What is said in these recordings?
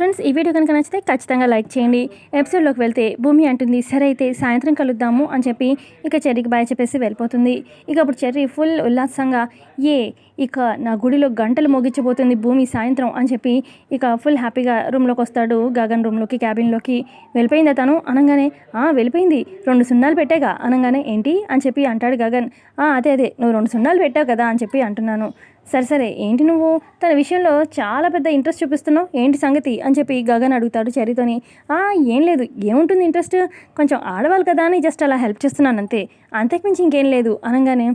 Friends ఈ video కనుక నచ్చితే ఖచ్చితంగా లైక్ చేయండి. ఎపిసోడ్లోకి వెళ్తే భూమి అంటుంది సరే అయితే సాయంత్రం కలుద్దాము అని చెప్పి ఇక చెర్రీకి బాయ్ చెప్పేసి వెళ్ళిపోతుంది. ఇక అప్పుడు చెర్రీ ఫుల్ ఉల్లాసంగా ఏ ఇక నా గుడిలో గంటలు మోగించబోతుంది భూమి సాయంత్రం అని చెప్పి ఇక ఫుల్ హ్యాపీగా రూమ్లోకి వస్తాడు. గగన్ రూమ్లోకి క్యాబిన్లోకి వెళ్ళిపోయిందా తను? అనగానే "ఆ, వెళ్ళిపోయింది. రెండు సున్నాలు పెట్టాగా. అనగానే ఏంటి? అని చెప్పి అంటాడు గగన్. "ఆ, అదే అదే నువ్వు రెండు సున్నాలు పెట్టావు కదా అని చెప్పి అంటున్నాను. సరే సరే ఏంటి నువ్వు? తన విషయంలో చాలా పెద్ద ఇంట్రెస్ట్ చూపిస్తున్నావు. ఏంటి సంగతి? అని చెప్పి గగన్ అడుగుతాడు చరితోని. "ఆ, ఏం లేదు. ఏముంటుంది ఇంట్రెస్ట్? కొంచెం ఆడవాళ్ళు కదా అని జస్ట్ అలా హెల్ప్ చేస్తున్నాను అంతే. అంతకుమించి ఇంకేం లేదు. అనగానే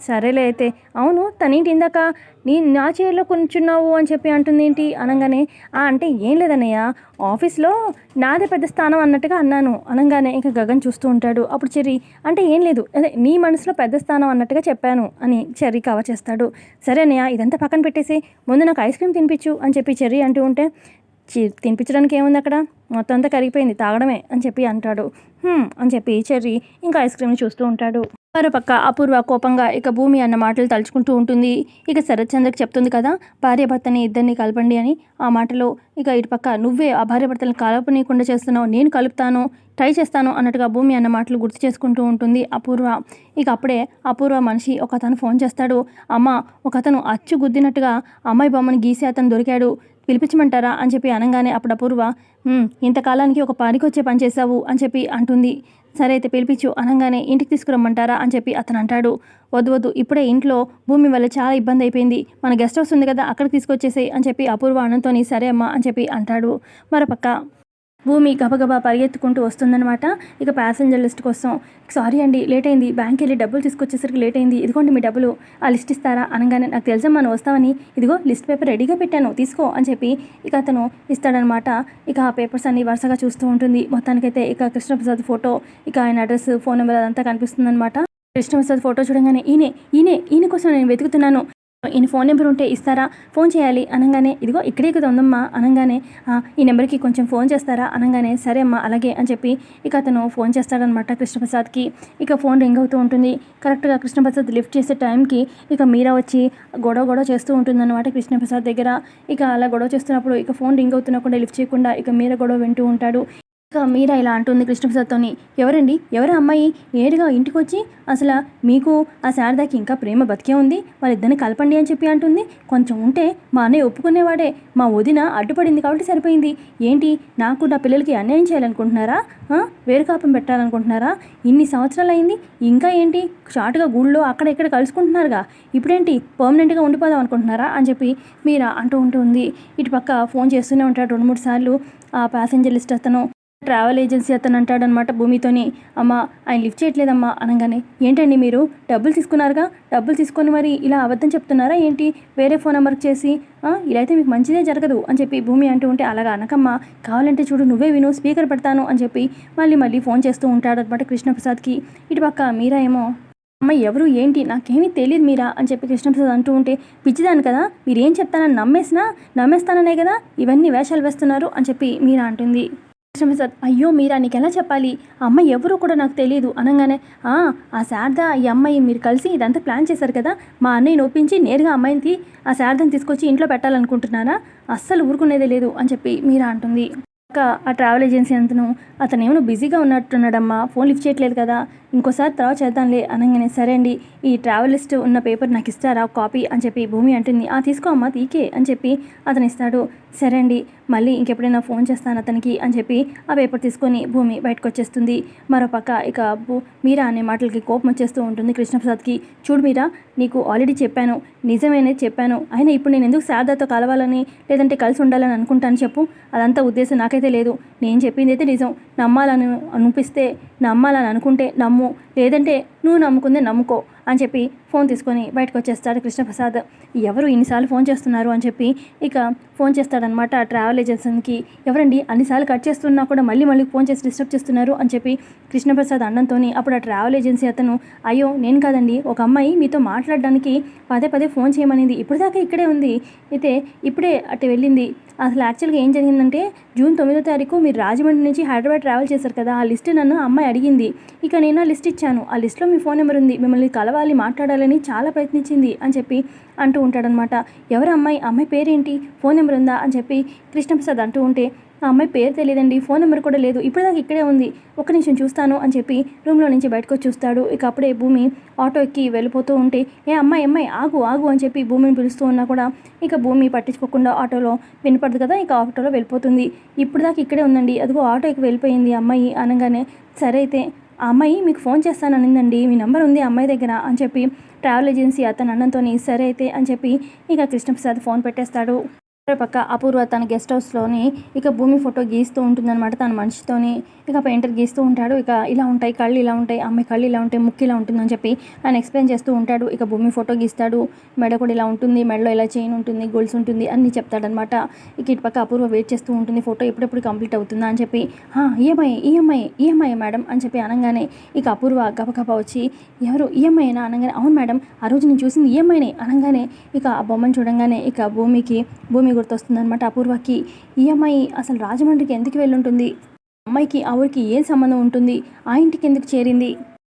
సరేలే అయితే. అవును తనేంటి ఇందాక నీ నా చైర్లో కూర్చున్నావు అని చెప్పి అంటుంది ఏంటి అనగానే "ఆ, అంటే ఏం లేదన్నయ్య. ఆఫీస్లో నాదే పెద్ద స్థానం అన్నట్టుగా అన్నాను. అనగానే ఇంకా గగన్ చూస్తూ ఉంటాడు. అప్పుడు చెర్రీ అంటే ఏం లేదు. అదే నీ మనసులో పెద్ద స్థానం అన్నట్టుగా చెప్పాను అని చెర్రీ కవర్ చేస్తాడు. సరే అన్నయ్య ఇదంతా పక్కన పెట్టేసి ముందు నాకు ఐస్ క్రీమ్ తినిపించు అని చెప్పి చెర్రీ అంటూ ఉంటే చి తినిపించడానికి ఏముంది అక్కడ? మొత్తం అంతా కరిగిపోయింది తాగడమే అని చెప్పి అంటాడు. అని చెప్పి చెర్రీ ఇంకా ఐస్ క్రీమ్ని చూస్తూ ఉంటాడు. మరోపక్క అపూర్వ కోపంగా ఇక భూమి అన్న మాటలు తలుచుకుంటూ ఉంటుంది. ఇక శరత్ చంద్రకి చెప్తుంది కదా భార్య భర్తని ఇద్దరిని కలపండి అని. ఆ మాటలో ఇక ఇటుపక్క నువ్వే ఆ భార్య భర్తలను కలపనీయకుండా చేస్తున్నావు నేను కలుపుతాను ట్రై చేస్తాను అన్నట్టుగా భూమి అన్న మాటలు గుర్తు చేసుకుంటూ ఉంటుంది అపూర్వ. ఇక అప్పుడే అపూర్వ మనిషి ఒక అతను ఫోన్ చేస్తాడు. అమ్మ ఒక అతను అచ్చు గుద్దినట్టుగా అమ్మాయి బొమ్మను గీసి అతను దొరికాడు. పిలిపించమంటారా అని చెప్పి అనగానే అప్పుడు అపూర్వ ఇంతకాలానికి ఒక పనికొచ్చే పని చేశావు అని చెప్పి అంటుంది. సరే అయితే పిలిపించు అనగానే ఇంటికి తీసుకురమ్మంటారా అని చెప్పి అతను అంటాడు. వద్దు వద్దు ఇప్పుడే ఇంట్లో భూమి వల్ల చాలా ఇబ్బంది అయిపోయింది. మన గెస్ట్ హౌస్ ఉంది కదా అక్కడికి తీసుకొచ్చేసేయి అని చెప్పి అపూర్వ అనంతోని సరే అమ్మా అని చెప్పి అంటాడు. మరోపక్క భూమి గబగబా పరిగెత్తుకుంటూ వస్తుందనమాట ఇక ప్యాసింజర్ లిస్ట్ కోసం సారీ అండి లేట్ అయింది. బ్యాంక్ వెళ్ళి డబ్బులు తీసుకొచ్చేసరికి లేట్ అయింది. ఇదిగోండి మీ డబ్బులు. ఆ లిస్ట్ ఇస్తారా? అనగానే నాకు తెలుసమ్మా మనం వస్తావని. ఇదిగో లిస్ట్ పేపర్ రెడీగా పెట్టాను. తీసుకో అని చెప్పి ఇక అతను ఇస్తాడనమాట ఇక ఆ పేపర్స్ అన్ని వరుసగా చూస్తూ ఉంటుంది. మొత్తానికైతే ఇక కృష్ణప్రసాద్ ఫోటో ఇక ఆయన అడ్రస్ ఫోన్ నెంబర్ అదంతా కనిపిస్తుందన్నమాట. కృష్ణప్రసాద్ ఫోటో చూడగానే ఈయనే ఈయనే ఈయన కోసం నేను వెతుకుతున్నాను. ఈయన ఫోన్ నెంబర్ ఉంటే ఇస్తారా? ఫోన్ చేయాలి అనగానే ఇదిగో ఇక్కడే కదా ఉందమ్మా అనగానే ఈ నెంబర్కి కొంచెం ఫోన్ చేస్తారా అనగానే సరే అమ్మా అలాగే అని చెప్పి ఇక అతను ఫోన్ చేస్తాడనమాట కృష్ణప్రసాద్కి. ఇక ఫోన్ రింగ్ అవుతూ ఉంటుంది. కరెక్ట్గా కృష్ణప్రసాద్ లిఫ్ట్ చేసే టైంకి ఇక మీరా వచ్చి గొడవ గొడవ చేస్తూ ఉంటుందన్నమాట కృష్ణప్రసాద్ దగ్గర. ఇక అలా గొడవ చేస్తున్నప్పుడు ఇక ఫోన్ రింగ్ అవుతున్నప్పుడు లిఫ్ట్ చేయకుండా ఇక మీరా గొడవ వింటూ ఉంటాడు. ఇక మీరా ఇలా అంటుంది కృష్ణప్రసాద్తోని ఎవరండి? ఎవరు అమ్మాయి? నేరుగా ఇంటికి వచ్చి అసలు మీకు ఆ శారదాకి ఇంకా ప్రేమ బతికే ఉంది? వాళ్ళిద్దరిని కలపండి అని చెప్పి అంటుంది. కొంచెం ఉంటే మా అన్నయ్య ఒప్పుకునేవాడే. మా వదిన అడ్డుపడింది కాబట్టి సరిపోయింది. ఏంటి? నాకు నా పిల్లలకి అన్యాయం చేయాలనుకుంటున్నారా? వేరు కాపం పెట్టాలనుకుంటున్నారా? ఇన్ని సంవత్సరాలు అయింది ఇంకా ఏంటి? షార్ట్గా గుళ్ళో అక్కడ ఇక్కడ కలుసుకుంటున్నారుగా. ఇప్పుడేంటి? పర్మనెంట్గా ఉండిపోదాం అనుకుంటున్నారా? అని చెప్పి మీరా అంటూ ఉంటుంది ఇటుపక్క ఫోన్ చేస్తూనే ఉంటాడు రెండు మూడు సార్లు ఆ ప్యాసింజర్ లిస్ట్ అతను. ట్రావెల్ ఏజెన్సీ అతను అంటాడనమాట. భూమితోని అమ్మ ఆయన లిఫ్ట్ చేయట్లేదమ్మా అనగానే ఏంటండి మీరు? డబ్బులు తీసుకున్నారుగా? డబ్బులు తీసుకొని మరి ఇలా అబద్ధం చెప్తున్నారా? ఏంటి? వేరే ఫోన్ నెంబర్కి చేసి ఇలా అయితే మీకు మంచిదే జరగదు అని చెప్పి భూమి అంటూ ఉంటే అలాగా అనకమ్మా కావాలంటే చూడు నువ్వే విను స్పీకర్ పెడతాను అని చెప్పి మళ్ళీ మళ్ళీ ఫోన్ చేస్తూ ఉంటాడనమాట కృష్ణప్రసాద్కి. ఇటుపక్క మీరా ఏమో అమ్మ ఎవరు? ఏంటి? నాకేమీ తెలియదు మీరా అని చెప్పి కృష్ణప్రసాద్ అంటూ ఉంటే పిచ్చిదాను కదా మీరేం చెప్తానని నమ్మేసినా నమ్మేస్తాననే కదా ఇవన్నీ వేషాలు వేస్తున్నారు అని చెప్పి మీరా అంటుంది. సార్ అయ్యో మీరా నీకు ఎలా చెప్పాలి? ఆ అమ్మాయి ఎవరు కూడా నాకు తెలియదు అనగానే "ఆ, ఆ శారద ఈ అమ్మాయి మీరు కలిసి ఇదంతా ప్లాన్ చేశారు కదా? మా అన్నయ్యని ఒప్పించి నేరుగా అమ్మాయిని ఆ శారదని తీసుకొచ్చి ఇంట్లో పెట్టాలనుకుంటున్నారా అస్సలు ఊరుకునేదే లేదు అని చెప్పి మీరా అంటుంది. ఆ ట్రావెల్ ఏజెన్సీ అంతను అతను ఏమైనా బిజీగా ఉన్నట్టున్నాడమ్మా. ఫోన్ లిఫ్ట్ చేయట్లేదు కదా. ఇంకోసారి తర్వాత చేద్దాంలే అనగానే సరే అండి ఈ ట్రావెల్ లిస్ట్ ఉన్న పేపర్ నాకు ఇస్తారా కాపీ అని చెప్పి భూమి అంటుంది. ఆ తీసుకో అమ్మా తీకే అని చెప్పి అతను ఇస్తాడు. సరే అండి మళ్ళీ ఇంకెప్పుడైనా ఫోన్ చేస్తాను అతనికి అని చెప్పి ఆ పేపర్ తీసుకొని భూమి బయటకు వచ్చేస్తుంది. మరోపక్క ఇక మీరా అనే మాటలకి కోపం వచ్చేస్తూ ఉంటుంది కృష్ణప్రసాద్కి. చూడు మీరా నీకు ఆల్రెడీ చెప్పాను నిజమేనే చెప్పాను. అయినా ఇప్పుడు నేను ఎందుకు శారదాతో కలవాలని లేదంటే కలిసి ఉండాలని అనుకుంటాను చెప్పు. అదంతా ఉద్దేశం నాకైతే లేదు. నేను చెప్పింది అయితే నిజం. నమ్మాలని అనిపిస్తే నమ్మాలని అనుకుంటే నమ్ము. లేదంటే నువ్వు నమ్ముకుందే నమ్ముకో అని చెప్పి ఫోన్ తీసుకొని బయటకు వచ్చేస్తాడు కృష్ణప్రసాద్. ఎవరు ఇన్నిసార్లు ఫోన్ చేస్తున్నారు అని చెప్పి ఇక ఫోన్ చేస్తాడనమాట ట్రావెల్ ఏజెన్సీకి. ఎవరండి అన్నిసార్లు కట్ చేస్తున్నా కూడా మళ్ళీ మళ్ళీ ఫోన్ చేసి డిస్టర్బ్ చేస్తున్నారు అని చెప్పి కృష్ణప్రసాద్ అన్నంతో అప్పుడు ఆ ట్రావెల్ ఏజెన్సీ అతను అయ్యో నేను కాదండి ఒక అమ్మాయి మీతో మాట్లాడడానికి పదే పదే ఫోన్ చేయమనింది. ఇప్పటిదాకా దాకా ఇక్కడే ఉంది. అయితే ఇప్పుడే అటు వెళ్ళింది. అసలు యాక్చువల్గా ఏం జరిగిందంటే జూన్ తొమ్మిదో తారీఖు మీరు రాజమండ్రి నుంచి హైదరాబాద్ ట్రావెల్ చేశారు కదా ఆ లిస్ట్ నన్ను అమ్మాయి అడిగింది. ఇక నేను ఆ లిస్ట్ ఇచ్చాను. ఆ లిస్ట్లో మీ ఫోన్ నెంబర్ ఉంది. మిమ్మల్ని కలవాలి మాట్లాడాలని చాలా ప్రయత్నించింది అని చెప్పి అంటూ ఉంటాడనమాట ఎవరు అమ్మాయి? ఆ అమ్మాయి పేరేంటి? ఫోన్ నెంబర్ ఉందా? అని చెప్పి కృష్ణప్రసాద్ అంటూ ఉంటే ఆ అమ్మాయి పేరు తెలియదండి. ఫోన్ నెంబర్ కూడా లేదు. ఇప్పటిదాకా ఇక్కడే ఉంది. ఒక్క నిమిషం చూస్తాను అని చెప్పి రూమ్లో నుంచి బయటకు వచ్చి చూస్తాడు. ఇక అప్పుడే భూమి ఆటో ఎక్కి వెళ్ళిపోతూ ఉంటే ఏ అమ్మాయి అమ్మాయి ఆగు ఆగు అని చెప్పి భూమిని పిలుస్తూ ఉన్నా కూడా ఇక భూమి పట్టించుకోకుండా ఆటోలో వినపడదు కదా ఇక ఆటోలో వెళ్ళిపోతుంది. ఇప్పుడు దాకా ఇక్కడే ఉందండి. అదిగో ఆటో ఎక్కి వెళ్ళిపోయింది అమ్మాయి అనగానే సరే అయితే ఆ అమ్మాయి మీకు ఫోన్ చేస్తాను అనిందండి మీ నెంబర్ ఉంది ఆ అమ్మాయి దగ్గర అని చెప్పి ట్రావెల్ ఏజెన్సీ అతను అన్నంతో సరే అయితే అని చెప్పి ఇక కృష్ణప్రసాద్ ఫోన్ పెట్టేస్తాడు. పక్క అపూర్వ తన గెస్ట్ హౌస్లోని ఇక భూమి ఫోటో గీస్తూ ఉంటుందన్నమాట తన మనిషితోని. ఇక పెయింటర్ గీస్తూ ఉంటాడు. ఇక ఇలా ఉంటాయి కళ్ళు ఇలా ఉంటాయి అమ్మాయి కళ్ళు ఇలా ఉంటాయి ముక్కు ఇలా ఉంటుందని చెప్పి ఆయన ఎక్స్ప్లెయిన్ చేస్తూ ఉంటాడు. ఇక భూమి ఫోటో గీస్తాడు. మెడ కూడా ఇలా ఉంటుంది. మెడలో ఇలా చైన్ ఉంటుంది గోల్స్ ఉంటుంది అని చెప్తాడనమాట ఇక ఇటు పక్క అపూర్వ వెయిట్ చేస్తూ ఉంటుంది. ఫోటో ఎప్పుడెప్పుడు కంప్లీట్ అవుతుందా అని చెప్పి ఈఎంఐ ఈఎంఐ ఈఎంఐ మేడం అని చెప్పి అనగానే ఇక అపూర్వ గపగప వచ్చి ఎవరు? ఈఎంఐనా అనగానే అవును మేడం ఆ రోజు నేను చూసింది ఈఎంఐనే. అనగానే ఇక ఆ బొమ్మను చూడంగానే ఇక భూమికి భూమి గుర్తొస్తుందనమాట అపూర్వకి అమ్మాయి అసలు రాజమండ్రికి ఎందుకు వెళ్ళుంటుంది? అమ్మాయికి ఆ ఊరికి ఏం సంబంధం ఉంటుంది? ఆ ఇంటికి ఎందుకు చేరింది?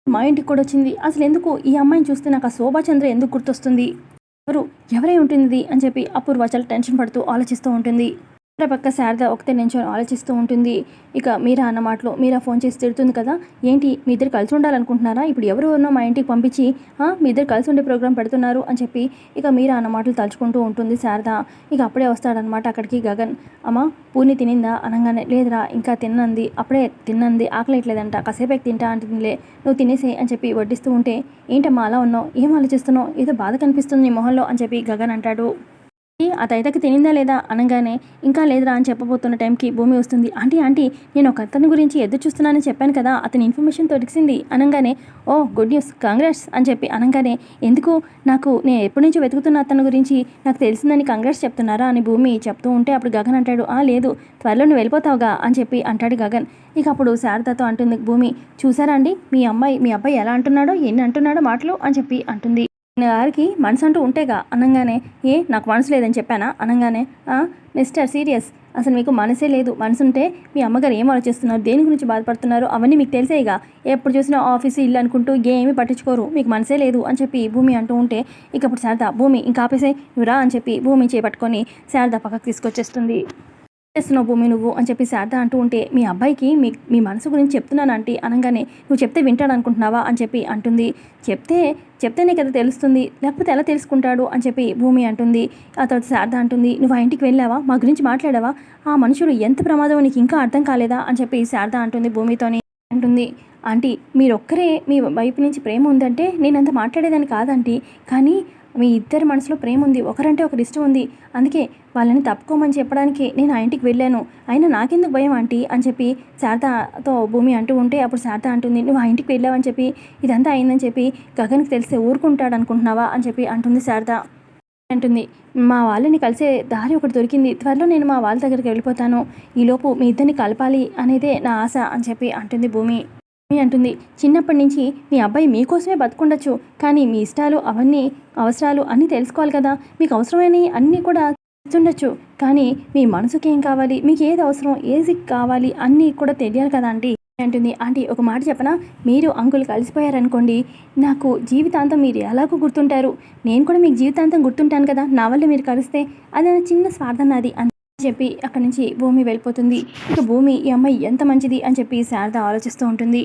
మా ఇంటికి కూడా వచ్చింది. అసలు ఎందుకు ఈ అమ్మాయిని చూస్తే నాకు ఆ శోభాచంద్ర ఎందుకు గుర్తొస్తుంది? ఎవరు ఎవరై ఉంటుంది అని చెప్పి అపూర్వ చాలా టెన్షన్ పడుతూ ఆలోచిస్తూ ఉంటుంది. పక్క శారద ఒకతే నించొని ఆలోచిస్తూ ఉంటుంది. ఇక మీరా అన్న మాటలో మీరా ఫోన్ చేసి తిడుతుంది కదా? ఏంటి మీ ఇద్దరు కలిసి ఉండాలనుకుంటున్నారా? ఇప్పుడు ఎవరు ఎవరినో మా ఇంటికి పంపించి "ఆ, మీ ఇద్దరు కలిసి ఉండే ప్రోగ్రామ్ పెడుతున్నారు అని చెప్పి ఇక మీరా అన్న మాటలు తలుచుకుంటూ ఉంటుంది శారద. ఇక అప్పుడే వస్తాడనమాట అక్కడికి గగన్. అమ్మ పూని తినిందా? అనగానే. లేదురా ఇంకా తిన్నంది. అప్పుడే తిన్నంది. ఆకలేట్లేదంట. కాసేపు తింటా అంటుందిలే. నువ్వు తినేసే అని చెప్పి వడ్డిస్తూ ఉంటే ఏంటమ్మా అలా ఉన్నావు? ఏం ఆలోచిస్తున్నావు? ఏదో బాధ కనిపిస్తుంది నీ మొహంలో అని చెప్పి గగన్ అంటాడు. ఆ తైతకి తినిందా లేదా అనగానే ఇంకా లేదురా అని చెప్పబోతున్న టైంకి భూమి వస్తుంది. ఆంటీ ఆంటీ నేను ఒక అతని గురించి ఎదురు చూస్తున్నానని చెప్పాను కదా అతని ఇన్ఫర్మేషన్ దొరికింది అనగానే ఓ గుడ్ న్యూస్ కాంగ్రెస్ అని చెప్పి అనగానే ఎందుకు? నాకు నేను ఎప్పటి నుంచో వెతుకుతున్న అతని గురించి నాకు తెలిసిందని కాంగ్రెస్ చెప్తున్నారా అని భూమి చెప్తూ ఉంటే అప్పుడు గగన్ అంటాడు ఆ లేదు త్వరలో నువ్వు వెళ్ళిపోతావుగా అని చెప్పి అంటాడు గగన్. ఇక అప్పుడు శారదతో అంటుంది భూమి చూసారా అండి మీ అమ్మాయి మీ అబ్బాయి ఎలా అంటున్నాడో ఎన్ని అంటున్నాడో మాటలు అని చెప్పి అంటుంది. గారికి మనసు అంటూ ఉంటేగా అనగానే ఏ నాకు మనసు లేదని చెప్పానా? అనగానే మిస్టర్ సీరియస్ అసలు మీకు మనసే లేదు. మనసు ఉంటే మీ అమ్మగారు ఏం ఆలోచిస్తున్నారు? దేని గురించి బాధపడుతున్నారు? అవన్నీ మీకు తెలిసేగా ఎప్పుడు చూసినా ఆఫీసు ఇల్లు అనుకుంటూ ఏమీ పట్టించుకోరు. మీకు మనసే లేదు అని చెప్పి భూమి అంటూ ఉంటే ఇకప్పుడు శారదా శారద భూమి ఇంకా ఆపేసే నువ్వురా అని చెప్పి భూమి చేపట్టుకొని శారద పక్కకు తీసుకొచ్చేస్తుంది. చేస్తున్నావు భూమి నువ్వు? అని చెప్పి శారద అంటూ ఉంటే మీ అబ్బాయికి మీ మీ మనసు గురించి చెప్తున్నాను ఆంటీ. అనగానే నువ్వు చెప్తే వింటాడు అనుకుంటున్నావా అని చెప్పి అంటుంది. చెప్తే చెప్తేనే కదా తెలుస్తుంది. లేకపోతే ఎలా తెలుసుకుంటాడు? అని చెప్పి భూమి అంటుంది. ఆ తర్వాత శారద అంటుంది నువ్వు ఆ ఇంటికి వెళ్ళావా? మా గురించి మాట్లాడావా? ఆ మనుషులు ఎంత ప్రమాదం నీకు ఇంకా అర్థం కాలేదా? అని చెప్పి శారద అంటుంది భూమితోని. అంటుంది ఆంటీ మీరొక్కరే మీ వైపు నుంచి ప్రేమ ఉందంటే నేనంత మాట్లాడేదాన్ని కాదంటీ కానీ మీ ఇద్దరి మనసులో ప్రేమ ఉంది ఒకరంటే ఒకరి ఇష్టం ఉంది. అందుకే వాళ్ళని తప్పుకోమని చెప్పడానికి నేను ఆ ఇంటికి వెళ్ళాను. అయినా నాకెందుకు భయం ఆంటీ? అని చెప్పి శారదతో భూమి అంటూ ఉంటే అప్పుడు శారద అంటుంది నువ్వు ఆ ఇంటికి వెళ్ళావని చెప్పి ఇదంతా అయిందని చెప్పి గగన్కి తెలిస్తే ఊరుకుంటాడు అనుకుంటున్నావా? అని చెప్పి అంటుంది శారద. అంటుంది మా వాళ్ళని కలిసే దారి ఒకటి దొరికింది. త్వరలో నేను మా వాళ్ళ దగ్గరికి వెళ్ళిపోతాను. ఈలోపు మీ ఇద్దరిని కలపాలి అనేదే నా ఆశ అని చెప్పి అంటుంది భూమి. భూమి అంటుంది. చిన్నప్పటి నుంచి మీ అబ్బాయి మీకోసమే బతుకుండొచ్చు కానీ మీ ఇష్టాలు అవన్నీ అవసరాలు అన్నీ తెలుసుకోవాలి కదా. మీకు అవసరమైనవి అన్నీ కూడా ఉండొచ్చు కానీ మీ మనసుకి ఏం కావాలి? మీకు ఏది అవసరం? ఏది కావాలి? అన్నీ కూడా తెలియాలి కదా ఆంటీ అంటుంది. ఆంటీ ఒక మాట చెప్పనా? మీరు అంకుల్ కలిసిపోయారనుకోండి నాకు జీవితాంతం మీరు ఎలాగో గుర్తుంటారు. నేను కూడా మీకు జీవితాంతం గుర్తుంటాను కదా నా వల్ల మీరు కలిస్తే అది నా చిన్న స్వార్థం నాది అని చెప్పి అక్కడి నుంచి భూమి వెళ్ళిపోతుంది. ఇక భూమి ఈ అమ్మాయి ఎంత మంచిది అని చెప్పి శారద ఆలోచిస్తూ ఉంటుంది.